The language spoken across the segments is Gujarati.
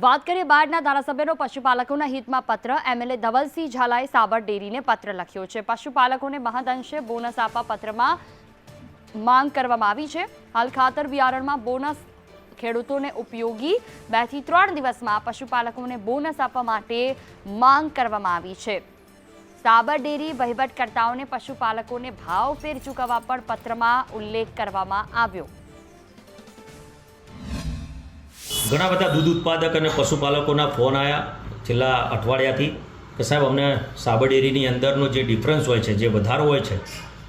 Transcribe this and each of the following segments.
વાત કરીએ બારના ધારાસભ્યનો, પશુપાલકોના હિતમાં પત્ર. એમએલએ ધવલસિંહ ઝાલાએ સાબર ડેરીને પત્ર લખ્યો છે. પશુપાલકોને મહદઅંશે બોનસ આપવા પત્રમાં માંગ કરવામાં આવી છે. હાલ ખાતર બિયારણમાં બોનસ ખેડૂતોને ઉપયોગી બેથી ત્રણ દિવસમાં પશુપાલકોને બોનસ આપવા માટે માંગ કરવામાં આવી છે. સાબર ડેરી વહીવટકર્તાઓને પશુપાલકોને ભાવ ફેર ચૂકવવા પણ પત્રમાં ઉલ્લેખ કરવામાં આવ્યો. ઘણા બધા દૂધ ઉત્પાદક અને પશુપાલકોના ફોન આવ્યા છેલ્લા અઠવાડિયાથી કે સાહેબ, અમને સાબર ડેરીની અંદરનો જે ડિફરન્સ હોય છે, જે વધારો હોય છે,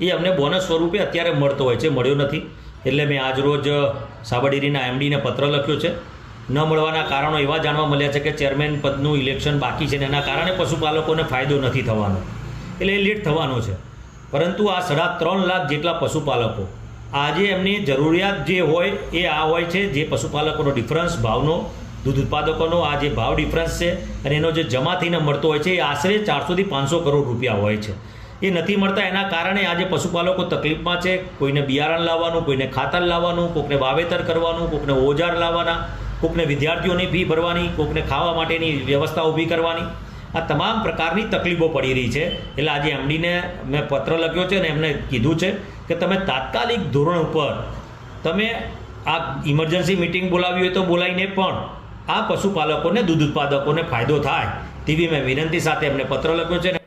એ અમને બોનસ સ્વરૂપે અત્યારે મળતો હોય છે, મળ્યો નથી. એટલે મેં આજ રોજ સાબર ડેરીના એમડીને પત્ર લખ્યો છે. ન મળવાના કારણો એવા જાણવા મળ્યા છે કે ચેરમેન પદનું ઇલેક્શન બાકી છે ને એના કારણે પશુપાલકોને ફાયદો નથી થવાનો. એટલે એ લેટ થવાનો છે. પરંતુ આ સાડા ત્રણ લાખ જેટલા પશુપાલકો આજે એમની જરૂરિયાત જે હોય એ આ હોય છે, જે પશુપાલકોનો ડિફરન્સ ભાવનો, દૂધ ઉત્પાદકોનો આ જે ભાવ ડિફરન્સ છે અને એનો જે જમા થઈને મળતો હોય છે, એ આશરે ચારસોથી પાંચસો કરોડ રૂપિયા હોય છે. એ નથી મળતા એના કારણે આજે પશુપાલકો તકલીફમાં છે, કોઈને બિયારણ લાવવાનું, કોઈને ખાતર લાવવાનું, કોકને વાવેતર કરવાનું, કોકને ઓજાર લાવવાના, કોકને વિદ્યાર્થીઓની ફી ભરવાની, કોકને ખાવા માટેની વ્યવસ્થા ઊભી કરવાની. આ તમામ પ્રકારની તકલીફો પડી રહી છે. એટલે આજે એમડીને મેં પત્ર લખ્યો છે ને એમને કીધું છે કે તમે તાત્કાલિક ધોરણ ઉપર તમે આ ઇમરજન્સી મિટિંગ બોલાવી હોય તો બોલાવીને પણ આ પશુપાલકોને, દૂધ ઉત્પાદકોને ફાયદો થાય તેવી મેં વિનંતી સાથે એમને પત્ર લખ્યો છે ને